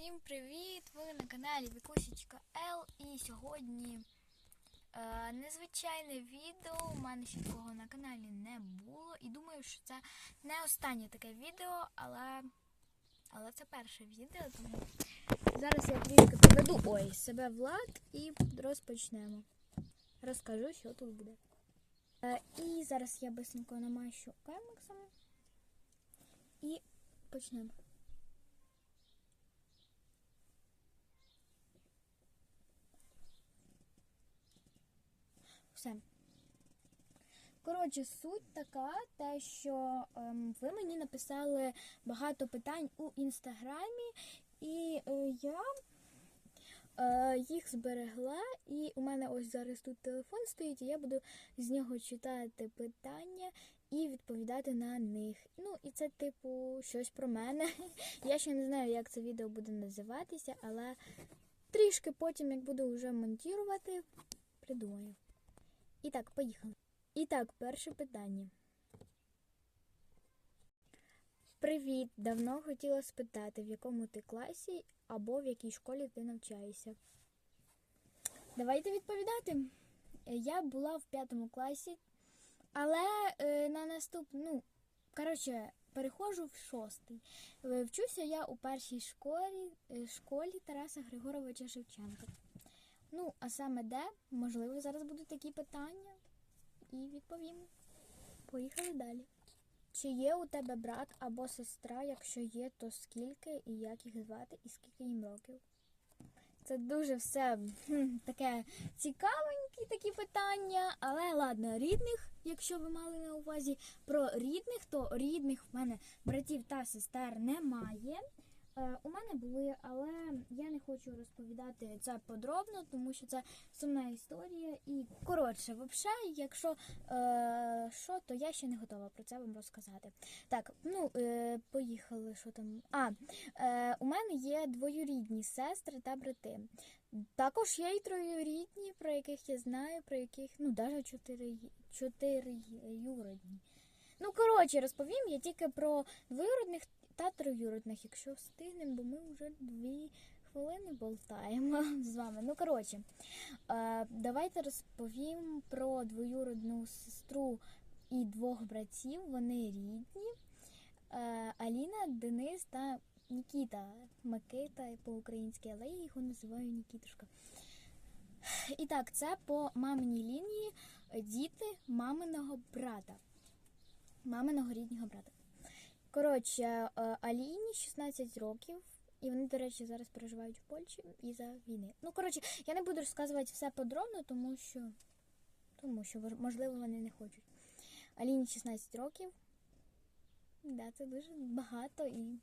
Всім привіт! Ви на каналі Вікусічка Л. І сьогодні е, незвичайне відео. У мене ще такого на каналі не було. І думаю, що це не останнє таке відео, але, але це перше відео, тому зараз я трішки приведу ой, себе в лад і розпочнемо. Розкажу, що тут буде. Е, і зараз я бисенько намащу каймаксом і почнемо. Все. Коротше, суть така, те, що ем, ви мені написали багато питань у інстаграмі, і е, я е, їх зберегла, і у мене ось зараз тут телефон стоїть, і я буду з нього читати питання і відповідати на них. Ну, і це, типу, щось про мене. Я ще не знаю, як це відео буде називатися, але трішки потім, як буду вже монтувати, придумаю. І так, поїхали. І так, перше питання. Привіт! Давно хотіла спитати, в якому ти класі або в якій школі ти навчаєшся. Давайте відповідати. Е, Я була в п'ятому класі, але е, на наступну, ну, коротше, переходжу в шостий. Е, Вчуся я у першій школі, школі Тараса Григоровича Шевченка. Ну, а саме де, можливо, зараз будуть такі питання і відповім. Поїхали далі. Чи є у тебе брат або сестра? Якщо є, то скільки і як їх звати, і скільки їм років? Це дуже все хм, таке цікавенькі такі питання, але ладно, рідних, якщо ви мали на увазі про рідних, то рідних в мене братів та сестер немає. Е, у мене були, але я не хочу розповідати це подробно, тому що це сумна історія. І коротше, взагалі, якщо е, що, то я ще не готова про це вам розказати. Так, ну е, поїхали. Що там? А, е, у мене є двоюрідні сестри та брати. Також є й троюрідні, про яких я знаю, про яких, ну, навіть чотири, чотири юродні. Ну, коротше, розповім я тільки про двоюродних та троюродних, якщо встигнемо, бо ми вже дві хвилини болтаємо з вами. Ну, коротше, е, давайте розповім про двоюродну сестру і двох братів. Вони рідні. Е, Аліна, Денис та Нікіта. Микита по-українськи, але я його називаю Нікітушка. І так, це по маминій лінії діти маминого брата. Маминого рідного брата. Коротше, е, Аліні 16 років, і вони, до речі, зараз переживають в Польщі із-за війни. Ну, коротше, я не буду розказувати все подробно, тому що, тому що можливо, вони не хочуть. Аліні 16 років. Да, це дуже багато і.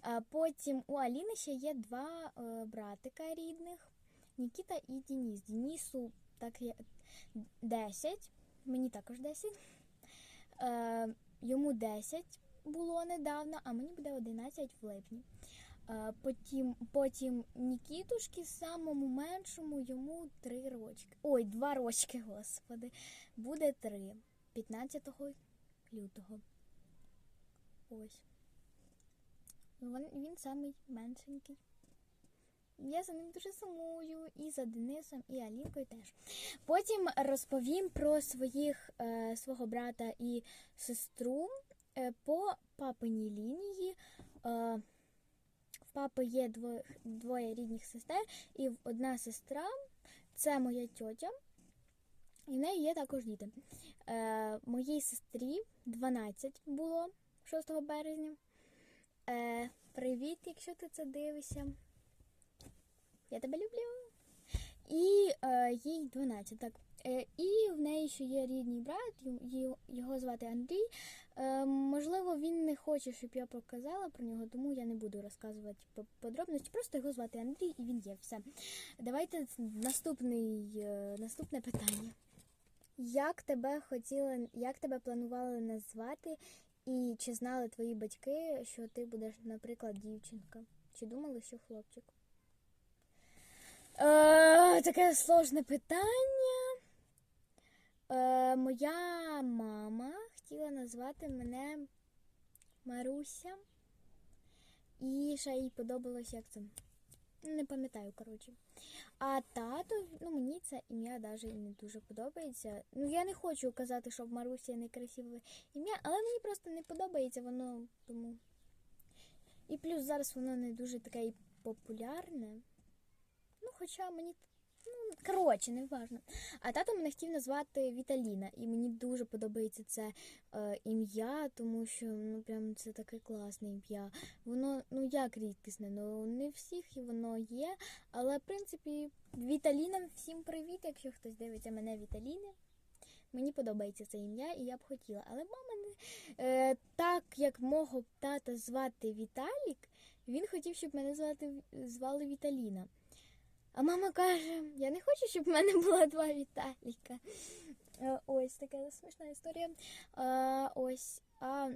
А потім у Аліни ще є два е, братика рідних Нікіта і Дініс. Дінісу так є 10, мені також 10. Йому 10 було недавно, а мені буде 11 в липні. Потім, потім Нікітушки, самому меншому, йому 3 рочки. Ой, 2 рочки, господи. Буде 3. 15 лютого. Ось. Він, він самий меншенький. Я за ним дуже сумую, і за Денисом, і Алінкою теж. Потім розповім про своїх, е, свого брата і сестру е, по папиній лінії. Е, в папи є двоє, двоє рідних сестер, і одна сестра це моя тьотя, і в неї є також діти. Е, моїй сестрі 12 було 6 березня. Е, привіт, якщо ти це дивишся. Я тебе люблю. І е, їй 12. Так. Е, і в неї ще є рідний брат, його звати Андрій. Е, можливо, він не хоче, щоб я показала про нього, тому я не буду розказувати по- подробності. Просто його звати Андрій і він є. Все. Давайте наступний, е, наступне питання. Як тебе хотіли, як тебе планували назвати, і чи знали твої батьки, що ти будеш, наприклад, дівчинка? Чи думали, що хлопчик? Е, таке сложне питання. Е, моя мама хотіла назвати мене Маруся. І ще їй подобалось, як це. Не пам'ятаю, коротше. А тато, ну мені це ім'я навіть не дуже подобається. Ну я не хочу казати, що в Марусі некрасиве ім'я, але мені просто не подобається воно тому. І плюс зараз воно не дуже таке популярне. Ну, хоча мені. Ну, коротше, не важно. А тато мене хотів назвати Віталіна, і мені дуже подобається це е, ім'я, тому що ну прям це таке класне ім'я. Воно ну як рідкісне, ну не всіх воно є. Але в принципі, Віталіна, всім привіт, якщо хтось дивиться мене Віталіни. Мені подобається це ім'я, і я б хотіла. Але мама не е, так як мого тата звати Віталік, він хотів, щоб мене звати звали Віталіна. А мама каже: я не хочу, щоб в мене було два Віталіка. Е, Ось така смішна історія. А, ось. А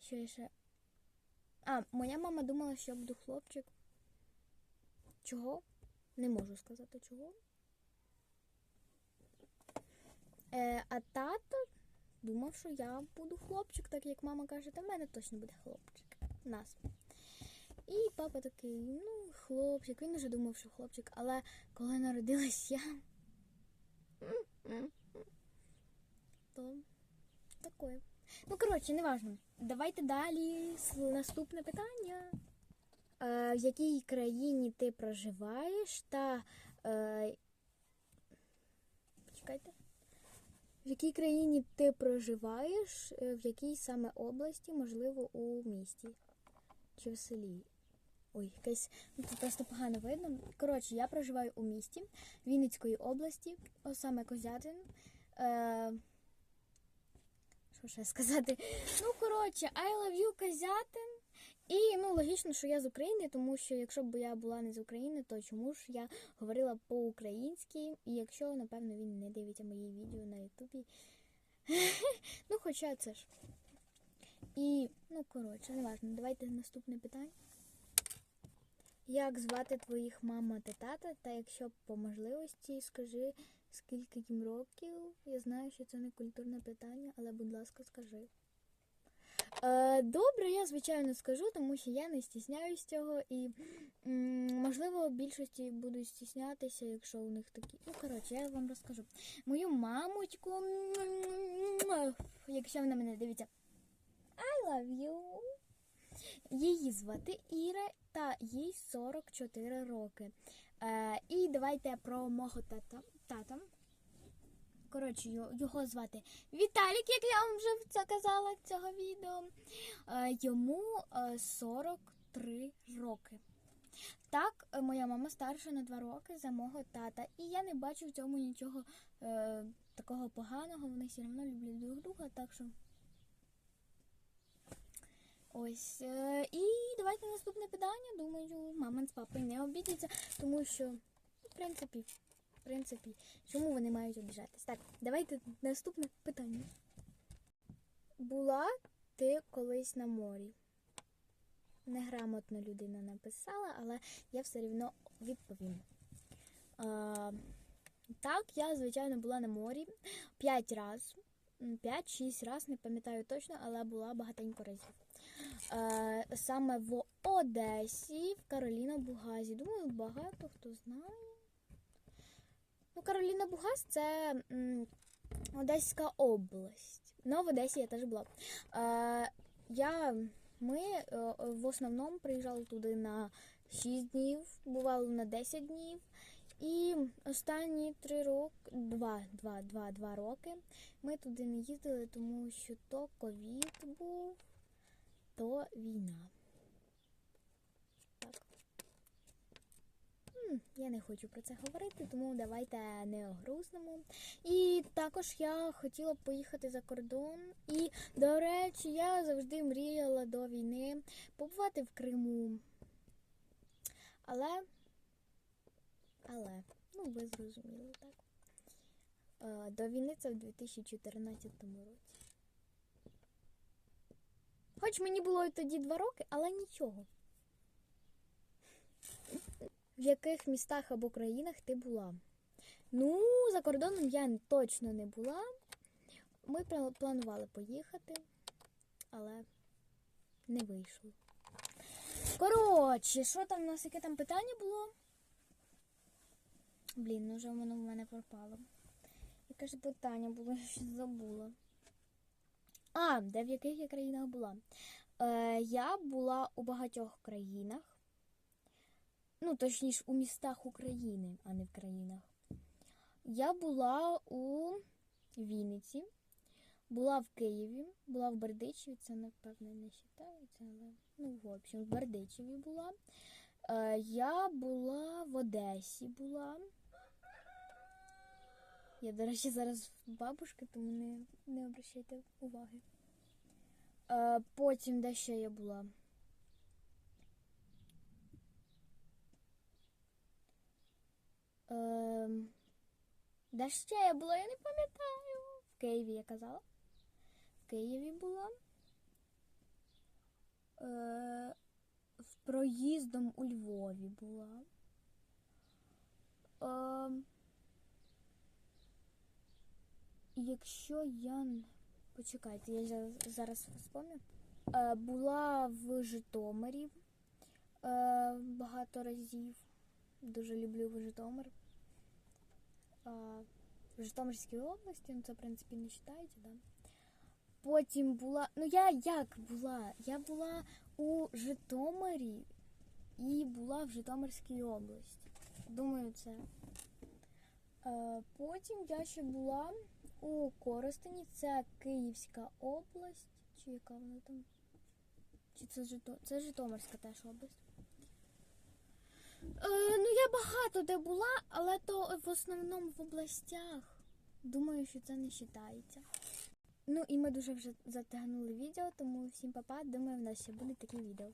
що ще? А, моя мама думала, що я буду хлопчик. Чого? Не можу сказати чого. Е, а тато думав, що я буду хлопчик, так як мама каже, та в мене точно буде хлопчик. Нас. І папа такий, ну, хлопчик, він вже думав, що хлопчик, але коли народилась я, то такое. Ну, коротше, неважно. Давайте далі наступне питання. Е, в якій країні ти проживаєш та. Е, почекайте. В якій країні ти проживаєш, е, в якій саме області, можливо, у місті чи в селі? Ой, якесь ну, просто погано видно. Коротше, я проживаю у місті Вінницької області, о, саме Козятин. Е, що ще сказати? Ну, коротше, I love you, Козятин. І ну логічно, що я з України, тому що якщо б я була не з України, то чому ж я говорила по-українськи? І якщо, напевно, він не дивиться мої відео на Ютубі. ну, хоча це ж. І, ну, коротше, не важно. Давайте наступне питання. Як звати твоїх мама та тата? Та якщо по можливості, скажи, скільки їм років. Я знаю, що це не культурне питання, але, будь ласка, скажи. Е, добре, я звичайно скажу, тому що я не стісняюсь цього і, можливо, більшості будуть стіснятися, якщо у них такі. Ну, коротше, я вам розкажу. Мою мамочку, якщо вона мене дивиться, I love you. Її звати Іра, та їй 44 роки. Е, і давайте про мого тата. тата. Коротше, його, звати Віталік, як я вам вже це казала в цього відео. Е, йому е, 43 роки. Так, е, моя мама старша на 2 роки за мого тата. І я не бачу в цьому нічого е, такого поганого. Вони все одно люблять друг друга, так що. Ось. Е, і давайте наступне питання. Думаю, мама з папою не обідяться, тому що, в принципі, в принципі, чому вони мають обіжатись? Так, давайте наступне питання. Була ти колись на морі? Неграмотно людина написала, але я все рівно відповім. А, так, я, звичайно, була на морі 5 разів. 5-6 разів, не пам'ятаю точно, але була багатенько разів. Е, саме в Одесі, в Кароліна Бугазі. Думаю, багато хто знає. Ну, Кароліна Бугаз це м, Одеська область. Ну, в Одесі я теж була. Е, я, ми е, в основному приїжджали туди на 6 днів, бувало на 10 днів. І останні три роки, два, два, два, два роки ми туди не їздили, тому що то ковід був, то війна. Так. М, Я не хочу про це говорити, тому давайте не огрузнемо. І також я хотіла поїхати за кордон. І, до речі, я завжди мріяла до війни побувати в Криму. Але, але, ну ви зрозуміли, так. Е, До війни це в 2014 році. Хоч мені було й тоді два роки, але нічого. В яких містах або країнах ти була? Ну, за кордоном я точно не була. Ми планували поїхати, але не вийшло. Коротше, що там у нас, яке там питання було? Блін, ну вже воно в мене пропало. Яке ж питання було, я щось забула. А, де в яких я країнах була? Е, я була у багатьох країнах. Ну, точніше, у містах України, а не в країнах. Я була у Вінниці, була в Києві, була в Бердичеві, це, напевно, не вважається, але ну, в общем, в Бердичеві була. Е, я була в Одесі була. Я, до речі, зараз в бабушки, тому не, не обращайте уваги. Е, потім де ще я була? Е, де ще я була, я не пам'ятаю. В Києві я казала. В Києві була. Е, в проїздом у Львові була. Е, якщо я. Почекайте, я зараз, вспомню. Е, була в Житомирі е, багато разів. Дуже люблю в Житомир. Е, в Житомирській області, ну це, в принципі, не вважається, да? Потім була. Ну, я як була? Я була у Житомирі і була в Житомирській області. Думаю, це. Потім я ще була у Коростені, це Київська область. Чи яка вона там? Чи це Жито... Це Житомирська теж область. Е, ну, я багато де була, але то в основному в областях. Думаю, що це не вважається. Ну і ми дуже вже затягнули відео, тому всім папа. Думаю, в нас ще будуть такі відео.